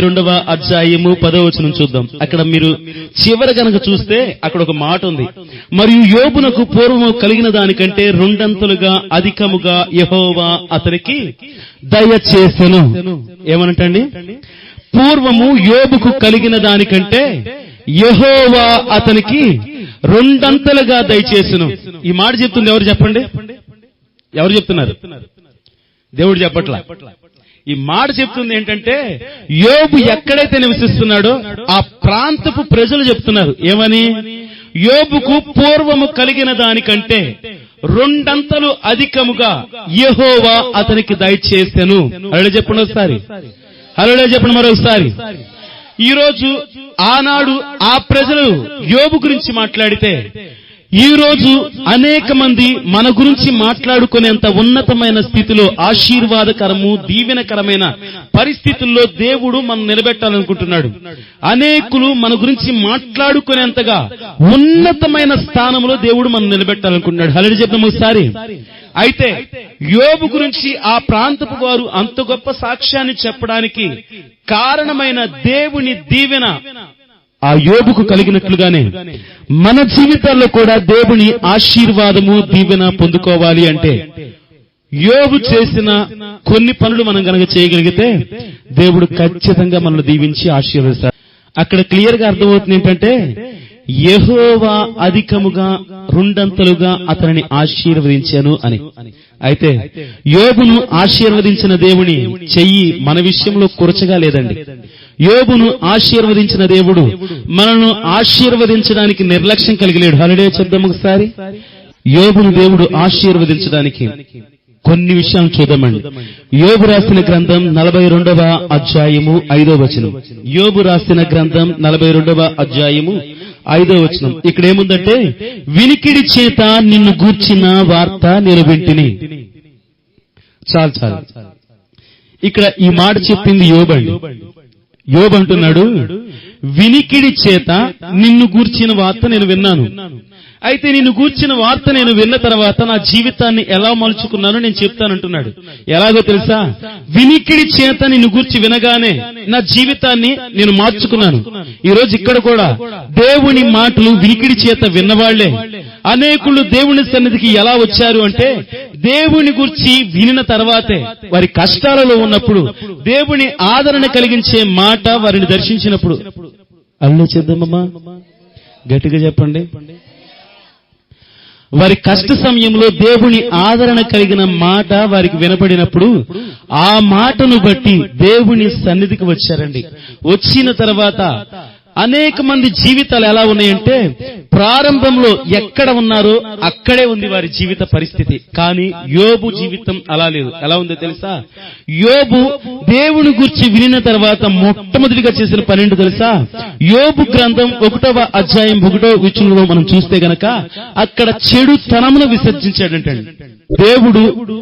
రెండవ అధ్యాయము పదవచనం చూద్దాం. అక్కడ మీరు చివర గనక చూస్తే అక్కడ ఒక మాట ఉంది. మరియు యోబునకు పూర్వము కలిగిన దానికంటే రెండంతలుగా అధికముగా యహోవా అతనికి దయచేసెను ఏమనంటండి? పూర్వము యోబుకు కలిగిన దానికంటే యహోవా అతనికి రెండంతలుగా దయచేసెను. ఈ మాట చెప్తుంది ఎవరు చెప్పండి? ఎవరు చెప్తున్నారు? దేవుడు చెప్పట్లా? ఈ మాట చెప్తుంది ఏంటంటే యోబు ఎక్కడైతే నివసిస్తున్నాడో ఆ ప్రాంతపు ప్రజలు చెప్తున్నారు. ఏమని? యోబుకు పూర్వము కలిగిన దానికంటే రెండంతలు అధికముగా యెహోవా అతనికి దయచేసాను. అలా చెప్పండి ఒకసారి. అలా చెప్పండి మరొకసారి. ఈరోజు ఆనాడు ఆ ప్రజలు యోబు గురించి మాట్లాడితే ఈ రోజు అనేక మంది మన గురించి మాట్లాడుకునేంత ఉన్నతమైన స్థితిలో ఆశీర్వాదకరము దీవెనకరమైన పరిస్థితుల్లో దేవుడు మనం నిలబెట్టాలనుకుంటున్నాడు. అనేకులు మన గురించి మాట్లాడుకునేంతగా ఉన్నతమైన స్థానంలో దేవుడు మనం నిలబెట్టాలనుకుంటున్నాడు. హలడి చెప్పిన ఒకసారి. అయితే యోబు గురించి ఆ ప్రాంతపు వారు అంత గొప్ప సాక్ష్యాన్ని చెప్పడానికి కారణమైన దేవుని దీవెన ఆ యోబుకు కలిగినట్లుగానే మన జీవితాల్లో కూడా దేవుని ఆశీర్వాదము దీవెన పొందుకోవాలి అంటే యోబు చేసిన కొన్ని పనులు మనం గనక చేయగలిగితే దేవుడు ఖచ్చితంగా మనల్ని దీవించి ఆశీర్వదిస్తారు అక్కడ క్లియర్గా అర్థమవుతుంది ఏంటంటే యహోవా అధికముగా రెండంతలుగా అతనిని ఆశీర్వదించాను అని. అయితే యోబును ఆశీర్వదించిన దేవుని చెయ్యి మన విషయంలో కురచగా లేదండి. యోబును ఆశీర్వదించిన దేవుడు మనను ఆశీర్వదించడానికి నిర్లక్ష్యం కలిగలేడు. హలిడే చెప్దాం ఒకసారి. యోబును దేవుడు ఆశీర్వదించడానికి కొన్ని విషయాలు చూద్దామండి. యోబు రాసిన గ్రంథం నలభై రెండవ అధ్యాయము ఐదో వచనం. యోబు రాసిన గ్రంథం నలభై రెండవ అధ్యాయము ఐదో వచనం. ఇక్కడ ఏముందంటే వినికిడి చేత నిన్ను గూర్చిన వార్త నేను వింటిని. చాలు చాలు. ఇక్కడ ఈ మాట చెప్పింది యోబండి యోబంటున్నాడు వినికిడి చేత నిన్ను గూర్చిన వార్త నేను విన్నాను. అయితే నేను గూర్చిన వార్త నేను విన్న తర్వాత నా జీవితాన్ని ఎలా మలుచుకున్నానో నేను చెప్తానంటున్నాడు. ఎలాగో తెలుసా? వినికిడి చేత నిన్ను గూర్చి వినగానే నా జీవితాన్ని నేను మార్చుకున్నాను. ఈ రోజు ఇక్కడ కూడా దేవుని మాటలు వినికిడి చేత విన్నవాళ్ళే. అనేకులు దేవుని సన్నిధికి ఎలా వచ్చారు అంటే దేవుని గురించి వినిన తర్వాతే వారి కష్టాలలో ఉన్నప్పుడు దేవుని ఆదరణ కలిగించే మాట వారిని దర్శించినప్పుడు. అల్లు చేద్దామమ్మా. గట్టిగా చెప్పండి. వారి కష్ట సమయంలో దేవుని ఆదరణ కలిగిన మాట వారికి వినపడినప్పుడు ఆ మాటను బట్టి దేవుని సన్నిధికి వచ్చారండి. వచ్చిన తర్వాత అనేక మంది జీవితాలు ఎలా ఉన్నాయంటే ప్రారంభంలో ఎక్కడ ఉన్నారో అక్కడే ఉంది వారి జీవిత పరిస్థితి. కానీ యోబు జీవితం అలా లేదు. ఎలా ఉందో తెలుసా? యోబు దేవుని గురించి వినిన తర్వాత మొట్టమొదటిగా చేసిన పన్నెండు తెలుసా? యోబు గ్రంథం ఒకటవ అధ్యాయం ఒకటో విషయంలో మనం చూస్తే గనక అక్కడ చెడు తనమును విసర్జించాడంటండి. దేవుడు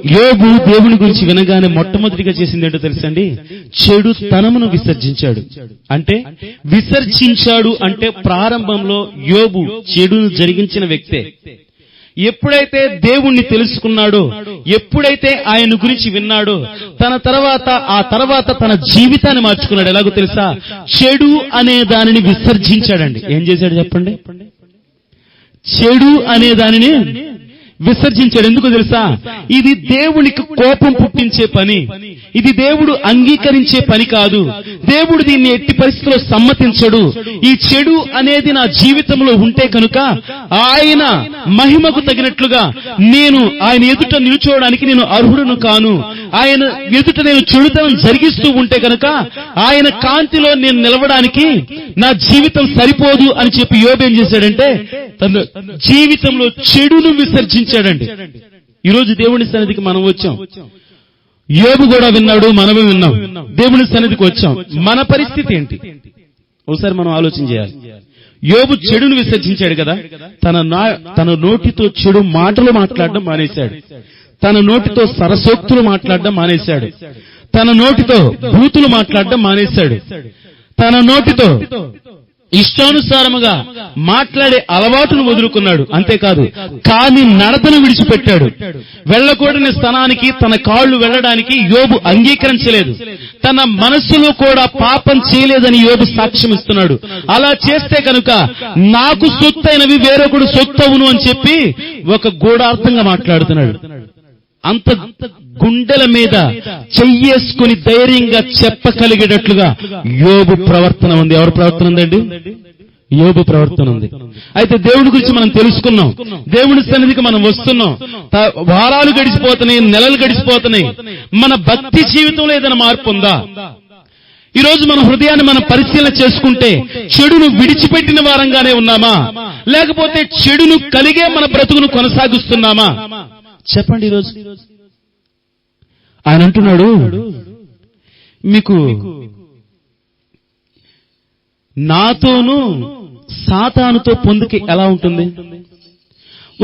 యోబు దేవుని గురించి వినగానే మొట్టమొదటిగా చేసింది ఏంటో తెలుసండి? చెడు తనమును విసర్జించాడు. అంటే విసర్జించాడు అంటే ప్రారంభంలో యోబు చెడును జరిగించిన వ్యక్తే. ఎప్పుడైతే దేవుణ్ణి తెలుసుకున్నాడో ఎప్పుడైతే ఆయన గురించి విన్నాడో తన తర్వాత ఆ తర్వాత తన జీవితాన్ని మార్చుకున్నాడు. ఎలాగో తెలుసా? చెడు అనే దానిని విసర్జించాడండి. ఏం చేశాడు చెప్పండి? చెడు అనే దానిని విసర్జించాడు. ఎందుకు తెలుసా? ఇది దేవునికి కోపం పుట్టించే పని. ఇది దేవుడు అంగీకరించే పని కాదు. దేవుడు దీన్ని ఎట్టి పరిస్థితిలో సమ్మతించడు. ఈ చెడు అనేది నా జీవితంలో ఉంటే కనుక ఆయన మహిమకు తగినట్లుగా నేను ఆయన ఎదుట నిలుచోవడానికి నేను అర్హుడను కాను. ఆయన ఎదుట నేను చెడుతనం జరిగిస్తూ ఉంటే కనుక ఆయన కాంతిలో నేను నిలవడానికి నా జీవితం సరిపోదు అని చెప్పి యోబేం చేశాడంటే తన జీవితంలో చెడును విసర్జించాడండి. ఈరోజు దేవుని సన్నిధికి మనం వచ్చాం. యోబు కూడా విన్నాడు మనమే విన్నాం. దేవుని సన్నిధికి వచ్చాం. మన పరిస్థితి ఏంటి? ఒకసారి మనం ఆలోచన చేయాలి. యోబు చెడును విసర్జించాడు కదా? తన నా- తన నోటితో చెడు మాటలు మాట్లాడడం మానేశాడు. తన నోటితో సరసోక్తులు మాట్లాడడం మానేశాడు. తన నోటితో భూతులు మాట్లాడడం మానేశాడు. తన నోటితో ఇష్టానుసారముగా మాట్లాడే అలవాటును వదులుకున్నాడు. అంతేకాదు కాని నడతను విడిచిపెట్టాడు. వెళ్ళకూడని స్థానానికి తన కాళ్ళు వెళ్ళడానికి యోబు అంగీకరించలేదు. తన మనస్సులో కూడా పాపం చేయలేదని యోబు సాక్ష్యం ఇస్తున్నాడు. అలా చేస్తే కనుక నాకు సొత్తైనవి వేరొకడు సొత్తవును అని చెప్పి ఒక గూఢార్థంగా మాట్లాడుతున్నాడు. అంత గుండెల మీద చెయ్యేసుకుని ధైర్యంగా చెప్పగలిగేటట్లుగా యోబు ప్రవర్తన ఉంది. ఎవరి ప్రవర్తన ఉందండి? యోబు ప్రవర్తన ఉంది. అయితే దేవుడి గురించి మనం తెలుసుకున్నాం. దేవుడి సన్నిధికి మనం వస్తున్నాం. వారాలు గడిచిపోతున్నాయి నెలలు గడిచిపోతున్నాయి. మన భక్తి జీవితంలో ఏదైనా మార్పు ఉందా? ఈ రోజు మన హృదయాన్ని మనం పరిశీలన చేసుకుంటే చెడును విడిచిపెట్టిన వారంగానే ఉన్నామా? లేకపోతే చెడును కలిగే మన బ్రతుకును కొనసాగిస్తున్నామా? చెప్పండి ఈరోజు. ఆయన అంటున్నాడు మీకు నాతోనూ సాతానుతో పొందుకి ఎలా ఉంటుంది?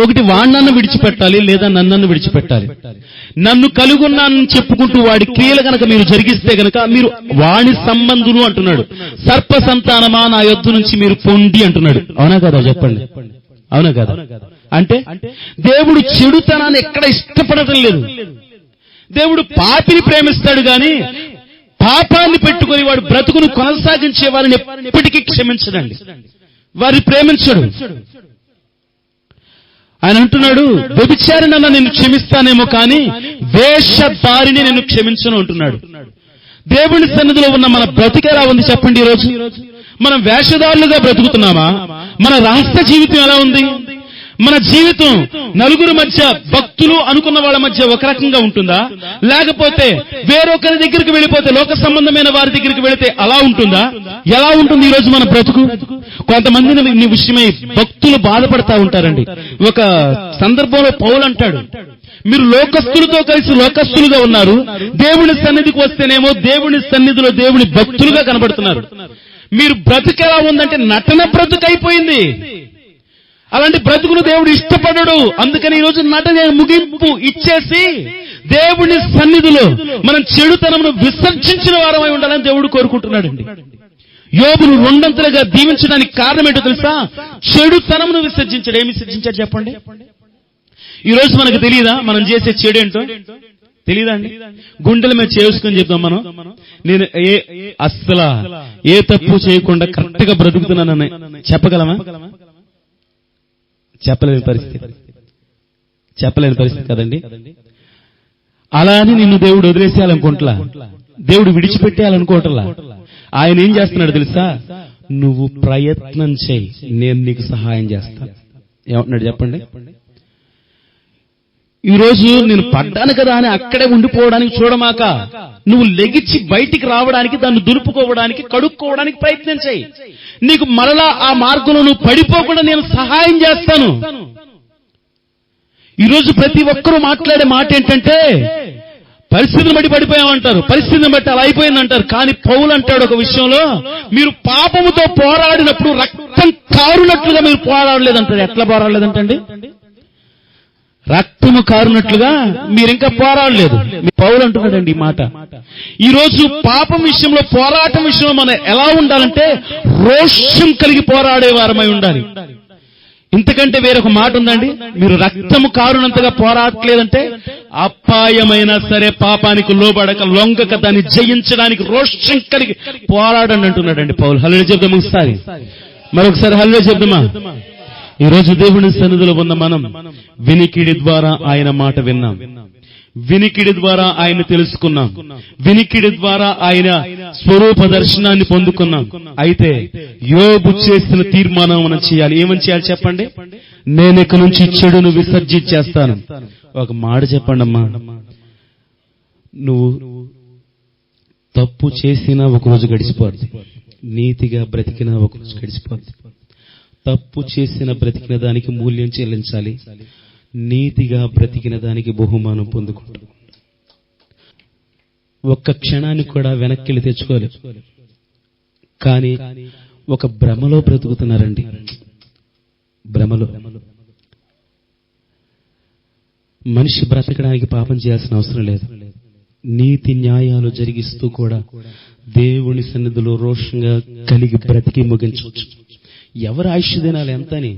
ఒకటి వాణ్ణన్ను విడిచిపెట్టాలి లేదా నన్నన్ను విడిచిపెట్టాలి. నన్ను కలుగున్నానని చెప్పుకుంటూ వాడి క్రియలు కనుక మీరు జరిగిస్తే గనక మీరు వాణి సంబంధులు అంటున్నాడు. సర్ప సంతానమా నా యొద్దు నుంచి మీరు పొండి అంటున్నాడు. అవునా కదా? చెప్పండి. అవునా కదా? అంటే దేవుడు చెడుతనాన్ని ఎక్కడ ఇష్టపడటం లేదు. దేవుడు పాపిని ప్రేమిస్తాడు గాని పాపాన్ని పెట్టుకొని వాడు బ్రతుకును కొనసాగించే వారిని ఎప్పటికీ క్షమించడండి. వారిని ప్రేమించడు. ఆయన అంటున్నాడు వ్యభిచారినన్నా నేను క్షమిస్తానేమో కానీ వేషధారిని నేను క్షమించను అంటున్నాడు. దేవుని సన్నిధిలో ఉన్న మన బ్రతికి ఎలా ఉంది చెప్పండి ఈ రోజు మనం వేషధారులుగా బ్రతుకుతున్నామా? మన రహస్య జీవితం ఎలా ఉంది? మన జీవితం నలుగురు మధ్య భక్తులు అనుకున్న వాళ్ళ మధ్య ఒక రకంగా ఉంటుందా? లేకపోతే వేరొకరి దగ్గరికి వెళ్ళిపోతే లోక సంబంధమైన వారి దగ్గరికి వెళితే అలా ఉంటుందా? ఎలా ఉంటుంది ఈ రోజు మన బ్రతుకు? కొంతమందిని నీ విషయమై భక్తులు బాధపడతా ఉంటారండి. ఒక సందర్భంలో పౌలు అంటాడు మీరు లోకస్తులతో కలిసి లోకస్తులుగా ఉన్నారు. దేవుని సన్నిధికి వస్తేనేమో దేవుని సన్నిధిలో దేవుని భక్తులుగా కనబడుతున్నారు. మీరు బ్రతుకు ఎలా ఉందంటే నటన బ్రతుకు అయిపోయింది. అలాంటి బ్రతుకును దేవుడు ఇష్టపడడు. అందుకని ఈ రోజు నటన ముగింపు ఇచ్చేసి దేవుని సన్నిధిలో మనం చెడుతనమును విసర్జించిన వారమై ఉండాలని దేవుడు కోరుకుంటున్నాడండి. యోబును రెండంతలుగా దీవించడానికి కారణం ఏంటో తెలుసా? చెడుతనమును విసర్జించాడు. ఏమి విసర్జించాడు చెప్పండి? ఈ రోజు మనకు తెలియదా మనం చేసే చెడు ఏంటో? తెలియదా అండి? గుండెల మీద చేసుకొని చెప్తాం మనం. నేను ఏ అస్సలా ఏ తప్పు చేయకుండా కరెక్ట్గా బ్రతుకుతున్నానని చెప్పగలమా? చెప్పలేని పరిస్థితి. చెప్పలేని పరిస్థితి కదండి? అలా అని నిన్ను దేవుడు వదిలేసేయాలనుకుంటలా? దేవుడు విడిచిపెట్టేయాలనుకోవట్లా? ఆయన ఏం చేస్తున్నాడు తెలుసా? నువ్వు ప్రయత్నం చేయి నేను నీకు సహాయం చేస్తాను ఏమంటున్నాడు చెప్పండి? ఈ రోజు నేను పడ్డాను కదా అని అక్కడే ఉండిపోవడానికి చూడమాక నువ్వు లెగిచ్చి బయటికి రావడానికి దాన్ని దులుపుకోవడానికి కడుక్కోవడానికి ప్రయత్నం చేయి. నీకు మరలా ఆ మార్గంలో నువ్వు పడిపోకుండా నేను సహాయం చేస్తాను. ఈ రోజు ప్రతి ఒక్కరూ మాట్లాడే మాట ఏంటంటే పరిస్థితిని బట్టి పడిపోయామంటారు పరిస్థితిని బట్టి అలా అయిపోయిందంటారు. కానీ పౌలు అంటాడు ఒక విషయంలో మీరు పాపముతో పోరాడినప్పుడు రక్తం కారునట్లుగా మీరు పోరాడలేదంటారు. ఎట్లా పోరాడలేదంటండి? రక్తము కారునట్లుగా మీరింకా పోరాడలేదు. మీ పౌలు అంటున్నాడండి ఈ మాట. ఈరోజు పాపం విషయంలో పోరాటం విషయంలో మనం ఎలా ఉండాలంటే రోషం కలిగి పోరాడే వారమై ఉండాలి. ఇంతకంటే వేరొక మాట ఉందండి మీరు రక్తము కారునంతగా పోరాడలేదంటే అపాయమైనా సరే పాపానికి లోబడక లొంగక దాన్ని జయించడానికి రోషం కలిగి పోరాడండి అంటున్నాడండి పౌలు. హల్లుడు చెప్దాం ఒకసారి. మరొకసారి హల్లుడు చెప్దామా? ఈ రోజు దేవుని సన్నిధిలో ఉన్న మనం వినికిడి ద్వారా ఆయన మాట విన్నాం. వినికిడి ద్వారా ఆయన తెలుసుకున్నాం. వినికిడి ద్వారా ఆయన స్వరూప దర్శనాన్ని పొందుకున్నాం. అయితే యోబు చేసిన తీర్మానం మనం చేయాలి. ఏమని చేయాలి చెప్పండి? నేను ఇక నుంచి చెడును విసర్జించేస్తాను. ఒక మాట చెప్పండి అమ్మా నువ్వు తప్పు చేసినా ఒకరోజు గడిచిపోద్ది. నీతిగా బ్రతికినా ఒకరోజు గడిచిపోద్ది. తప్పు చేసిన బ్రతికిన దానికి మూల్యం చెల్లించాలి. నీతిగా బ్రతికిన దానికి బహుమానం పొందుకుంటాం. ఒక్క క్షణానికి కూడా వెనక్కి తెచ్చుకోలేదు కానీ ఒక భ్రమలో బ్రతుకుతున్నారండి. భ్రమలో. మనిషి బ్రతకడానికి పాపం చేయాల్సిన అవసరం లేదు. నీతి న్యాయాలు జరిగిస్తూ కూడా దేవుని సన్నిధిలో రోషంగా కలిగి బ్రతికి ముగించవచ్చు. ఎవరు ఆయుష్ దినాలు ఎంతని?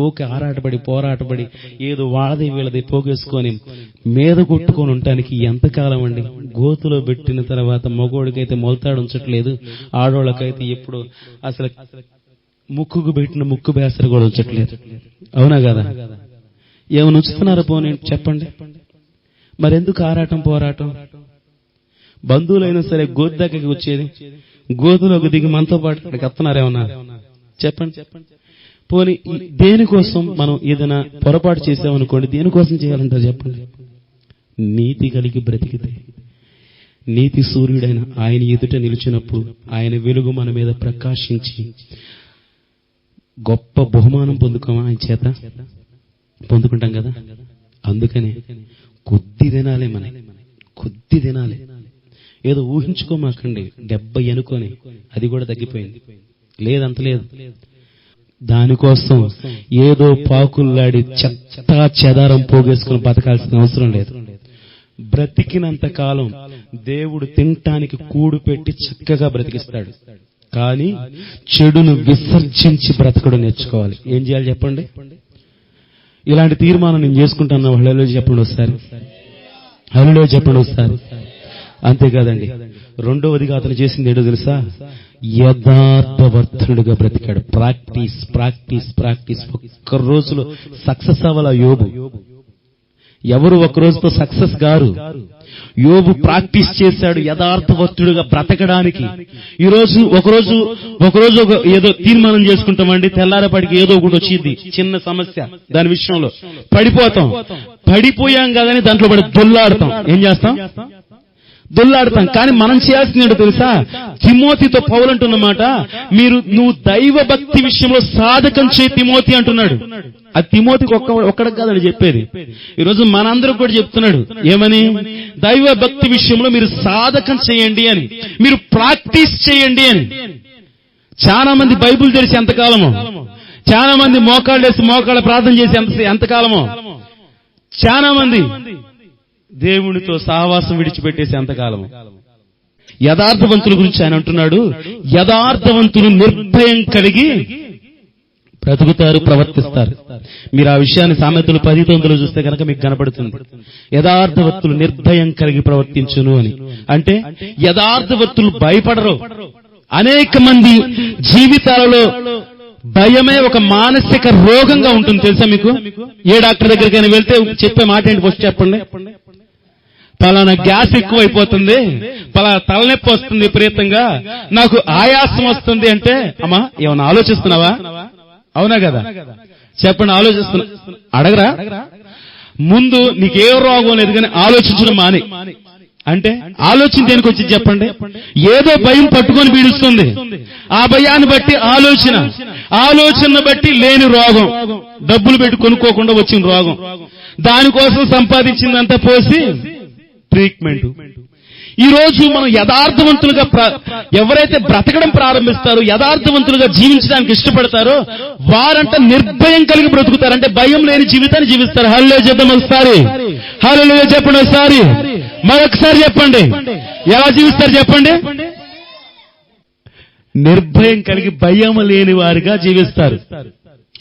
ఓకే ఆరాటపడి పోరాటపడి ఏదో వాళ్ళది వీళ్ళది పోగేసుకొని మీద కొట్టుకొని ఉండటానికి ఎంతకాలం అండి? గోతులో పెట్టిన తర్వాత మగోడికైతే మొలతాడు ఉంచట్లేదు ఆడోళ్ళకైతే ఎప్పుడు అసలు ముక్కుకు పెట్టిన ముక్కు బేసరి కూడా ఉంచట్లేదు. అవునా కదా? ఏమైనా ఉంచుతున్నారా పోనీ? చెప్పండి. మరెందుకు ఆరాటం పోరాటం? బంధువులైనా సరే గోతి దగ్గరికి వచ్చేది గోతులోకి దిగి మనతో పాటు ఇక్కడికి వస్తున్నారేమన్నా? చెప్పండి. పోనీ ఈ దేనికోసం మనం ఏదైనా పొరపాటు చేసామనుకోండి దేనికోసం చేయాలంటారు చెప్పండి? నీతి కలిగి బ్రతికితే. నీతి సూర్యుడైన ఆయన ఎదుట నిలిచినప్పుడు ఆయన వెలుగు మన మీద ప్రకాశించి గొప్ప బహుమానం పొందుకోమా ఆయన చేత పొందుకుంటాం కదా? అందుకనే కొద్ది దినాలే మన కొద్ది దినాలే. ఏదో ఊహించుకోమాకండి డెబ్బై అనుకోని అది కూడా తగ్గిపోయింది. లేదంత లేదు. దానికోసం ఏదో పాకుల్లాడి చెత్త చెదారం పోగేసుకుని బతకాల్సిన అవసరం లేదు. బ్రతికినంత కాలం దేవుడు తినటానికి కూడు పెట్టి చక్కగా బ్రతికిస్తాడు. కానీ చెడును విసర్జించి బ్రతకడం నేర్చుకోవాలి. ఏం చేయాలి చెప్పండి? ఇలాంటి తీర్మానం నేను చేసుకుంటాను. హలో చెప్పండి ఒకసారి. హలో చెప్పండి ఒకసారి. అంతేకాదండి. రెండవదిగా అతను చేసింది ఏంటో తెలుసా? యథార్థవర్తనుడిగా బ్రతికాడు. Practice practice practice. ఒక్క రోజులో సక్సెస్ అవ్వాల యోబు? ఎవరు ఒక రోజుతో సక్సెస్ గారు? యోబు ప్రాక్టీస్ చేశాడు యథార్థవర్తుడుగా బ్రతకడానికి. ఈ రోజు ఒకరోజు ఒకరోజు ఒక ఏదో తీర్మానం చేసుకుంటామండి. తెల్లారపడికి ఏదో ఒకటి వచ్చింది. చిన్న సమస్య దాని విషయంలో. పడిపోతాం. పడిపోయాం కదని దాంట్లో పడి దొల్లాడతాం. ఏం చేస్తాం? దొల్లాడతాం. కానీ మనం చేయాల్సింది ఏంటో తెలుసా? తిమోతితో పౌలు అంటున్నమాట మీరు నువ్వు దైవ భక్తి విషయంలో సాధకం చే తిమోతి అంటున్నాడు. అది తిమోతికి ఒక్క ఒక్కడికి కాదని చెప్పేది. ఈరోజు మనందరికి కూడా చెప్తున్నాడు. ఏమని? దైవ భక్తి విషయంలో మీరు సాధకం చేయండి అని. మీరు ప్రాక్టీస్ చేయండి అని. చాలా మంది బైబుల్ తెలిసి ఎంతకాలమో? చాలా మంది మోకాళ్ళు వేసి మోకాళ్ళ ప్రార్థన చేసి ఎంత ఎంతకాలమో? చాలా మంది దేవునితో సహవాసం విడిచిపెట్టేసి ఎంతకాలము యథార్థవంతుల గురించి ఆయన అంటున్నాడు. యథార్థవంతులు నిర్భయం కలిగి బ్రతుకుతారు ప్రవర్తిస్తారు. మీరు ఆ విషయాన్ని సామెతలు పది తొమ్మిదిలో చూస్తే కనుక మీకు కనపడుతుంది. యథార్థవత్తులు నిర్భయం కలిగి ప్రవర్తించును అని. అంటే యథార్థవత్తులు భయపడరు. అనేక మంది జీవితాలలో భయమే ఒక మానసిక రోగంగా ఉంటుంది తెలుసా మీకు? ఏ డాక్టర్ దగ్గరికైనా వెళ్తే చెప్పే మాట ఏంటి? ఫస్ట్ చెప్పండి. పలానా గ్యాస్ ఎక్కువైపోతుంది పలానా తలనొప్పి వస్తుంది విపరీతంగా నాకు ఆయాసం వస్తుంది అంటే అమ్మా ఏమన్నా ఆలోచిస్తున్నావా? అవునా కదా? చెప్పండి ఆలోచిస్తున్నా అడగరా? ముందు నీకే రోగం లేదు కానీ ఆలోచించడం మాని. అంటే ఆలోచన దేనికి వచ్చి చెప్పండి? ఏదో భయం పట్టుకొని పీడుస్తుంది. ఆ భయాన్ని బట్టి ఆలోచన. ఆలోచన బట్టి లేని రోగం. డబ్బులు పెట్టి కొనుక్కోకుండా వచ్చిన రోగం. దానికోసం సంపాదించిందంతా పోసి ట్రీట్మెంట్ ఈ రోజు మనం యథార్థవంతులుగా ఎవరైతే బ్రతకడం ప్రారంభిస్తారో యథార్థవంతులుగా జీవించడానికి ఇష్టపడతారో వారంట నిర్భయం కలిగి బ్రతుకుతారు. అంటే భయం లేని జీవితాన్ని జీవిస్తారు. హల్లో చెప్పండి ఒకసారి. హలో చెప్పండి ఒకసారి. మరొకసారి చెప్పండి. ఎలా జీవిస్తారు చెప్పండి? నిర్భయం కలిగి భయం లేని వారిగా జీవిస్తారు.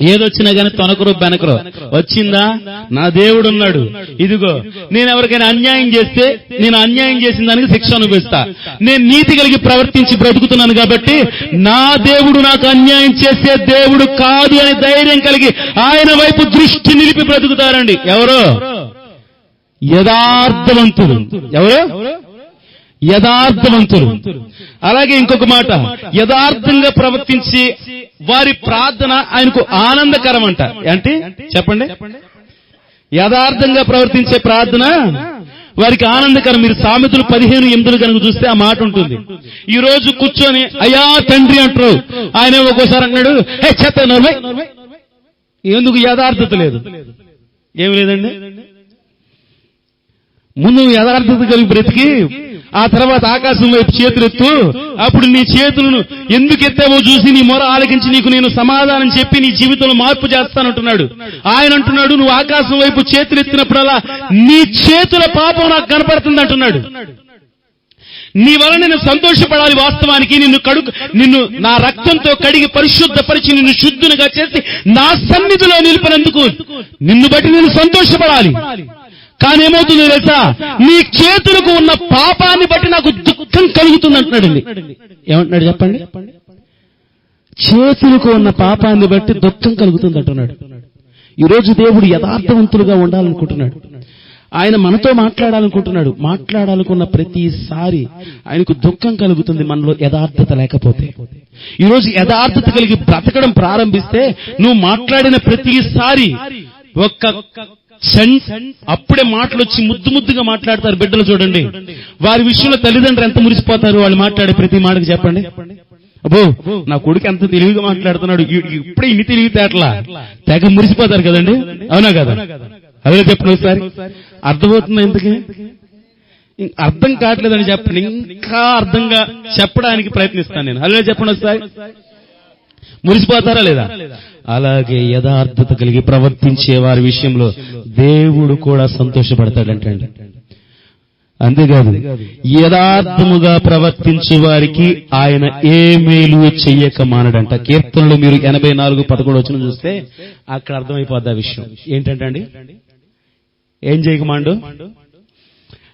ఏదొచ్చినా గానీ తొనకరు బెనకరు. వచ్చిందా? నా దేవుడు ఉన్నాడు ఇదిగో నేను ఎవరికైనా అన్యాయం చేస్తే నేను అన్యాయం చేసిన దానికి శిక్ష అనుభవిస్తా. నేను నీతి కలిగి ప్రవర్తించి బ్రతుకుతున్నాను కాబట్టి నా దేవుడు నాకు అన్యాయం చేసే దేవుడు కాదు అని ధైర్యం కలిగి ఆయన వైపు దృష్టి నిలిపి బ్రతుకుతారండి. ఎవరో? యథార్థవంతుడు. ఎవరు? యథార్థవంతులు. అలాగే ఇంకొక మాట. యథార్థంగా ప్రవర్తించి వారి ప్రార్థన ఆయనకు ఆనందకరం అంట అంటే చెప్పండి. యథార్థంగా ప్రవర్తించే ప్రార్థన వారికి ఆనందకరం. మీరు సామెతలు పదిహేను ఎనిమిదిలు కనుక చూస్తే ఆ మాట ఉంటుంది. ఈ రోజు కూర్చొని అయా తండ్రి అంటారు. ఆయన ఒక్కోసారి అంటున్నాడు హే చెత్త నోర్మై. ఎందుకు? యథార్థత లేదు. ఏమి లేదండి? ముందు యథార్థత కలిగి బ్రతికి ఆ తర్వాత ఆకాశం వైపు చేతులెత్తు. అప్పుడు నీ చేతులను ఎందుకు ఎత్తావో చూసి నీ మొర ఆలకించి నీకు నేను సమాధానం చెప్పి నీ జీవితంలో మార్పు చేస్తానంటున్నాడు. ఆయన అంటున్నాడు నువ్వు ఆకాశం వైపు చేతులెత్తినప్పుడల్లా నీ చేతుల పాపం నాకు కనపడుతుంది అంటున్నాడు నీ వలన నేను సంతోషపడాలి వాస్తవానికి. నిన్ను కడుగు నిన్ను నా రక్తంతో కడిగి పరిశుద్ధపరిచి నిన్ను శుద్ధునిగా చేసి నా సన్నిధిలో నిలిపినందుకు నిన్ను బట్టి నేను సంతోషపడాలి. కానీ ఏమవుతుందో తెలుసా? నీ చేతులకు ఉన్న పాపాన్ని బట్టి నాకు దుఃఖం కలుగుతుంది అంటున్నాడండి ఏమంటున్నాడు చెప్పండి? చేతులకు ఉన్న పాపాన్ని బట్టి దుఃఖం కలుగుతుంది అంటున్నాడు. ఈరోజు దేవుడు యథార్థవంతులుగా ఉండాలనుకుంటున్నాడు. ఆయన మనతో మాట్లాడాలనుకుంటున్నాడు. మాట్లాడాలనుకున్న ప్రతిసారి ఆయనకు దుఃఖం కలుగుతుంది మనలో యథార్థత లేకపోతే. ఈరోజు యథార్థత కలిగి బ్రతకడం ప్రారంభిస్తే నువ్వు మాట్లాడిన ప్రతిసారి ఒక్క అప్పుడే మాటలు వచ్చి ముద్దు ముద్దుగా మాట్లాడతారు బిడ్డలు చూడండి. వారి విషయంలో తల్లిదండ్రులు ఎంత మురిసిపోతారు వాళ్ళు మాట్లాడే ప్రతి మాటకు చెప్పండి. అబ్బో నా కొడుకు ఎంత తెలివిగా మాట్లాడుతున్నాడు. ఇప్పుడే ఇన్ని తెలివితేటలా. తెగ మురిసిపోతారు కదండి. అవునా కదా? అదే చెప్పండి ఒకసారి. అర్థమవుతుంది ఎందుకే అర్థం కావట్లేదని చెప్పండి. ఇంకా అర్థంగా చెప్పడానికి ప్రయత్నిస్తాను నేను. అదే చెప్పండి ఒకసారి. మురిసిపోతారా లేదా? అలాగే యథార్థత కలిగి ప్రవర్తించే వారి విషయంలో దేవుడు కూడా సంతోషపడతాడంటండి. అంతేకాదు యథార్థముగా ప్రవర్తించే వారికి ఆయన ఏ మేలు చెయ్యక మానడంట. కీర్తనలు మీరు ఎనభై నాలుగు పదకొండు వచ్చిన చూస్తే అక్కడ అర్థమైపోద్ది ఆ విషయం. ఏంటంటే అండి ఏం చేయకమాండు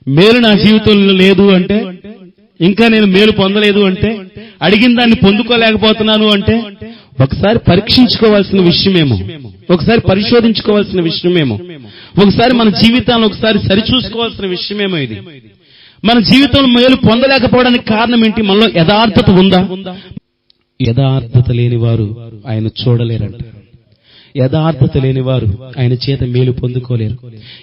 మేలు నా జీవితంలో లేదు అంటే ఇంకా నేను మేలు పొందలేదు అంటే అడిగిన దాన్ని పొందుకోలేకపోతున్నాను అంటే ఒకసారి పరీక్షించుకోవాల్సిన విషయమేమో. ఒకసారి పరిశోధించుకోవాల్సిన విషయమేమో. ఒకసారి మన జీవితాన్ని ఒకసారి సరిచూసుకోవాల్సిన విషయమేమో ఇది. మన జీవితంలో మేలు పొందలేకపోవడానికి కారణం ఏంటి? మనలో యథార్థత ఉందా? యథార్థత లేని వారు ఆయన చూడలేరంట. యథార్థత లేని వారు ఆయన చేత మేలు పొందుకోలేరు.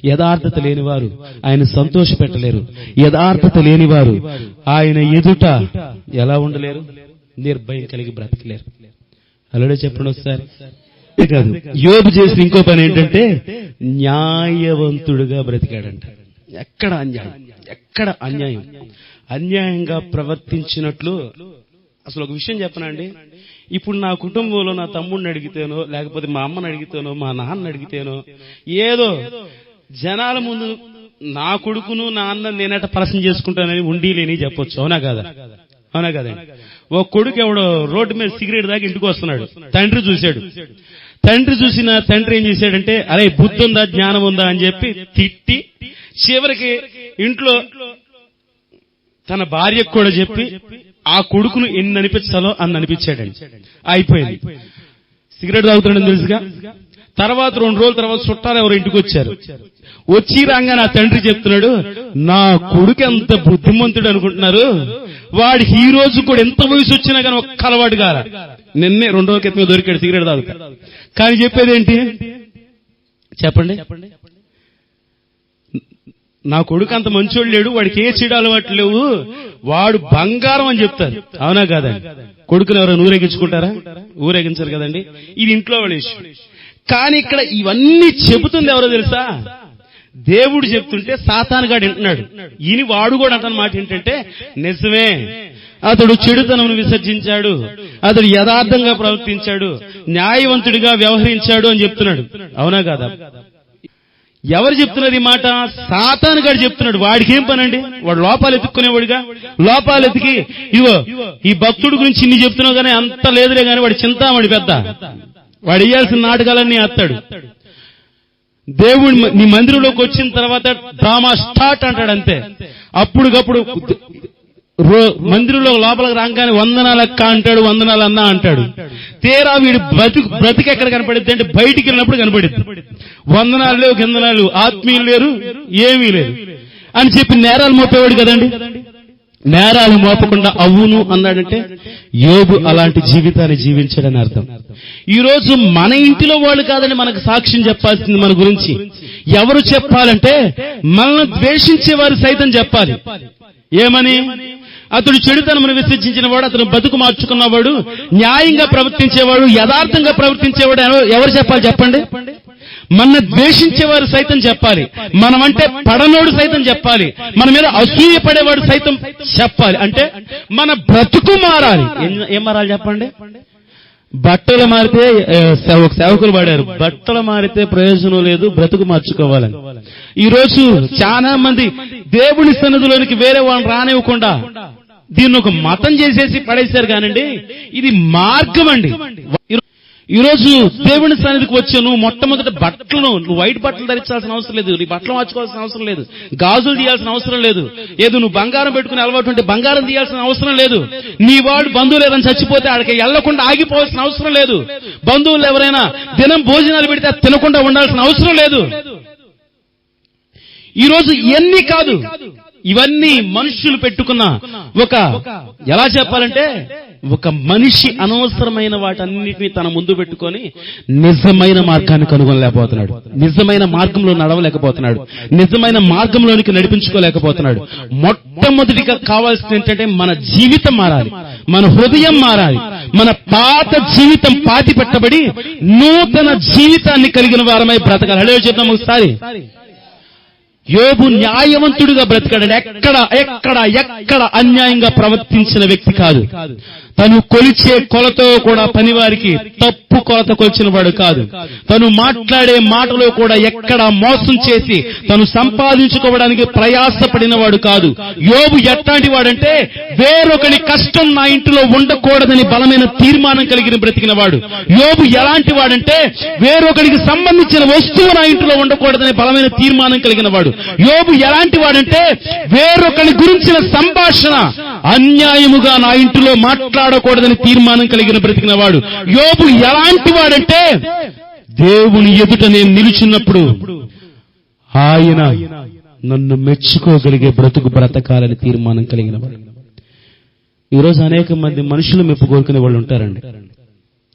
యథార్థత లేని వారు ఆయన సంతోష పెట్టలేరు. యథార్థత లేని వారు ఆయన ఎదుట ఎలా ఉండలేరు? నిర్భయం కలిగి బ్రతకలేరు. అలాగే చెప్పండి ఒకసారి. కాదు యోబు చేసిన ఇంకో పని ఏంటంటే న్యాయవంతుడుగా బ్రతికాడంట. ఎక్కడ అన్యాయం? ఎక్కడ అన్యాయం? అన్యాయంగా ప్రవర్తించినట్లు అసలు ఒక విషయం చెప్పనండి ఇప్పుడు నా కుటుంబంలో నా తమ్ముడిని అడిగితేనో లేకపోతే మా అమ్మని అడిగితేనో మా నాన్న అడిగితేనో ఏదో జనాల ముందు నా కొడుకును నా అన్న నేనట ప్రశ్న చేసుకుంటానని ఉండి లేని చెప్పొచ్చు. అవునా కాదా? అవునా కదండి ఓ కొడుకు ఎవడో రోడ్డు మీద సిగరెట్ దాకా ఇంటికి వస్తున్నాడు. తండ్రి చూశాడు. తండ్రి చూసిన తండ్రి ఏం చేశాడంటే అరే బుద్ధి ఉందా జ్ఞానం ఉందా అని చెప్పి తిట్టి చివరికి ఇంట్లో తన భార్యకు కూడా చెప్పి ఆ కొడుకును ఎన్ని అనిపించాలో అన్ని అనిపించాడండి. అయిపోయింది. సిగరెట్ తాగుతున్నాడని తెలుసుగా? తర్వాత రెండు రోజుల తర్వాత చుట్టాలు ఎవరు ఇంటికి వచ్చారు? వచ్చి రాగా నా తండ్రి చెప్తున్నాడు నా కొడుకు ఎంత బుద్ధిమంతుడు అనుకుంటున్నారు? వాడు ఈ రోజు కూడా ఎంత వయసు వచ్చినా కానీ ఒక్క అలవాటు కాల నిన్నే రెండు రోజుల క్రితం దొరికాడు సిగరెట్ తాగుతా. కానీ చెప్పేది ఏంటి? చెప్పండి. నా కొడుకు అంత మంచోడు లేడు వాడికి ఏ చెడు అలవాట్లు లేవు వాడు బంగారం అని చెప్తారు. అవునా కాదండి. కొడుకుని ఎవరైనా ఊరేగించుకుంటారా? ఊరేగించరు కదండి. ఇది ఇంట్లో వాళ్ళ ఇష్యూ కానీ ఇక్కడ ఇవన్నీ చెబుతుంది ఎవరో తెలుసా? దేవుడు చెప్తుంటే సాతానుగాడు వింటున్నాడు. ఈయన వాడు కూడా అతని మాట ఏంటంటే నిజమే అతడు చెడుతనమును విసర్జించాడు అతడు యథార్థంగా ప్రవర్తించాడు న్యాయవంతుడిగా వ్యవహరించాడు అని చెప్తున్నాడు. అవునా కాదా? ఎవరు చెప్తున్నారు ఈ మాట? సాతాను గారు చెప్తున్నాడు. వాడికి ఏం పనండి? వాడు లోపాలు ఎత్తుక్కునేవాడుగా? లోపాలు ఎతికి ఇవో ఈ భక్తుడి గురించి ఇన్ని చెప్తున్నావు కానీ అంత లేదులే కానీ వాడు చింతామణి పెద్ద. వాడు వేయాల్సిన నాటకాలన్నీ అత్తాడు. దేవుడి నీ మందిరంలోకి వచ్చిన తర్వాత డ్రామా స్టార్ట్ అంటాడు అంతే. అప్పుడుకప్పుడు రో- మందిరంలో లోపలికి రాగానే వందనాలు అక్క అంటాడు వందనాలు అన్న అంటాడు. తీరా వీడు బ్రతుకు బ్రతికి ఎక్కడ కనపడుద్ది అంటే బయటికి వెళ్ళినప్పుడు కనపడిద్ది. వందనాలు లేవు గిందనాలు ఆత్మీయులు లేరు ఏమీ లేరు. అని చెప్పి నేరాలు మోపేవాడు కదండి. నేరాలు మోపకుండా అవును అన్నాడంటే యోగు అలాంటి జీవితాన్ని జీవించాడని అర్థం. ఈ రోజు మన ఇంటిలో వాళ్ళు కాదని మనకు సాక్ష్యం చెప్పాల్సింది మన గురించి. ఎవరు చెప్పాలంటే మనల్ని ద్వేషించే వారు సైతం చెప్పాలి. ఏమని? అతడు చెడుతనమును విసర్జించిన వాడు అతను బతుకు మార్చుకున్నవాడు న్యాయంగా ప్రవర్తించేవాడు యథార్థంగా ప్రవర్తించేవాడు ఎవరు- ఎవరు చెప్పాలి చెప్పండి? మన ద్వేషించేవారు సైతం చెప్పాలి. మనమంటే పడనోడు సైతం చెప్పాలి. మన మీద అసూయ పడేవాడు సైతం చెప్పాలి. అంటే మన బ్రతుకు మారాలి. ఏం- మారాలి చెప్పండి? బట్టలు మారితే సేవకులు పడారు బట్టలు మారితే ప్రయోజనం లేదు బ్రతుకు మార్చుకోవాలని ఈ రోజు చాలా మంది దేవుని సన్నిధిలోనికి వేరే వాళ్ళని రానివ్వకుండా దీన్ని ఒక మతం చేసేసి పడేశారు కానండి. ఇది మార్గం అండి. ఈ రోజు దేవుని సన్నిధికి వచ్చి నువ్వు మొట్టమొదటి బట్టలను నువ్వు వైట్ బట్టలు ధరించాల్సిన అవసరం లేదు. నీ బట్టలు మార్చుకోవాల్సిన అవసరం లేదు. గాజులు తీయాల్సిన అవసరం లేదు. ఏదో నువ్వు బంగారం పెట్టుకుని అలవాటు ఉంటే బంగారం తీయాల్సిన అవసరం లేదు. నీ వాడు బంధువులు ఏదైనా చచ్చిపోతే ఆడికి వెళ్ళకుండా ఆగిపోవాల్సిన అవసరం లేదు. బంధువులు ఎవరైనా దినం భోజనాలు పెడితే తినకుండా ఉండాల్సిన అవసరం లేదు. ఈ రోజు ఇవన్నీ కాదు. ఇవన్నీ మనుషులు పెట్టుకున్న ఒక ఎలా చెప్పాలంటే ఒక మనిషి అనవసరమైన వాటన్నిటిని తన ముందు పెట్టుకొని నిజమైన మార్గాన్ని కనుగొనలేకపోతున్నాడు. నిజమైన మార్గంలో నడవలేకపోతున్నాడు. నిజమైన మార్గంలోనికి నడిపించుకోలేకపోతున్నాడు. మొట్టమొదటిగా కావాల్సింది ఏంటంటే మన జీవితం మారాలి. మన హృదయం మారాలి. మన పాత జీవితం పాతి పెట్టబడి నూతన జీవితాన్ని కలిగిన వారమై బ్రతకాలి. హలో చెప్తాం ఒకసారి. యోబు న్యాయవంతుడిగా బ్రతికాడు. ఎక్కడ ఎక్కడ ఎక్కడ అన్యాయంగా ప్రవర్తించిన వ్యక్తి కాదు. తను కొలిచే కొలతో కూడా పనివారికి తప్పు కొలత కొలిచిన వాడు కాదు. తను మాట్లాడే మాటలో కూడా ఎక్కడ మోసం చేసి తను సంపాదించుకోవడానికి ప్రయాసపడిన వాడు కాదు. యోబు ఎట్లాంటి వాడంటే వేరొకని కష్టం నా ఇంటిలో ఉండకూడదని బలమైన తీర్మానం కలిగిన బ్రతికిన వాడు. యోబు ఎలాంటి వాడంటే వేరొకరికి సంబంధించిన వస్తువు నా ఇంటిలో ఉండకూడదని బలమైన తీర్మానం కలిగిన వాడు. యోబు ఎలాంటి వాడంటే వేరొకరి గురించిన సంభాషణ అన్యాయముగా నా ఇంటిలో మాట్లాడకూడదని తీర్మానం కలిగిన బ్రతికిన వాడు యోబు ఎలాంటి వాడంటే దేవుని ఎదుట నేను నిలిచినప్పుడు ఆయన నన్ను మెచ్చుకోగలిగే బ్రతుకు బ్రతకాలని తీర్మానం కలిగిన వాడు. ఈరోజు అనేక మంది మనుషులు మెప్పు కోరుకునే వాళ్ళు ఉంటారండి.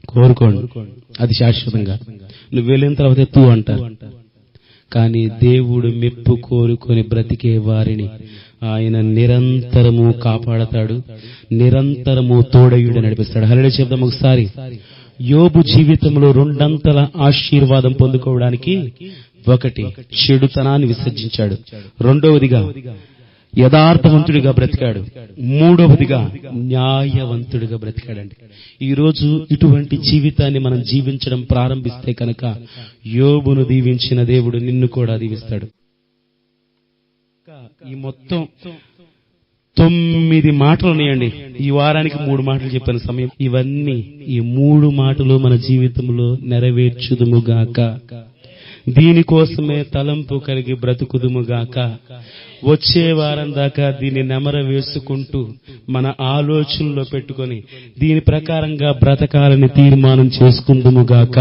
కోరుకోండి. అది శాశ్వతంగా. నువ్వు వెళ్ళిన తర్వాత తూ అంటారు. కానీ దేవుడు మెప్పు కోరుకొని బ్రతికే వారిని ఆయన నిరంతరము కాపాడతాడు నిరంతరము తోడయుడు నడిపిస్తాడు. హరడే చెప్దాం ఒకసారి. యోబు జీవితంలో రెండంతల ఆశీర్వాదం పొందుకోవడానికి ఒకటి చెడుతనాన్ని విసర్జించాడు. రెండవదిగా యథార్థవంతుడిగా బ్రతికాడు. మూడవదిగా న్యాయవంతుడిగా బ్రతికాడండి. ఈ రోజు ఇటువంటి జీవితాన్ని మనం జీవించడం ప్రారంభిస్తే కనుక యోబును దీవించిన దేవుడు నిన్ను కూడా దీవిస్తాడు. ఈ మొత్తం తొమ్మిది మాటలు ఉన్నాయండి. ఈ వారానికి మూడు మాటలు చెప్పిన సమయం. ఇవన్నీ ఈ మూడు మాటలు మన జీవితంలో నెరవేర్చుదుముగాక దీనికోసమే తలంపు కలిగి బ్రతుకుదుముగాక వచ్చే వారం దాకా దీన్ని నెమర వేసుకుంటూ మన ఆలోచనలో పెట్టుకొని దీని ప్రకారంగా బ్రతకాలని తీర్మానం చేసుకుందుముగాక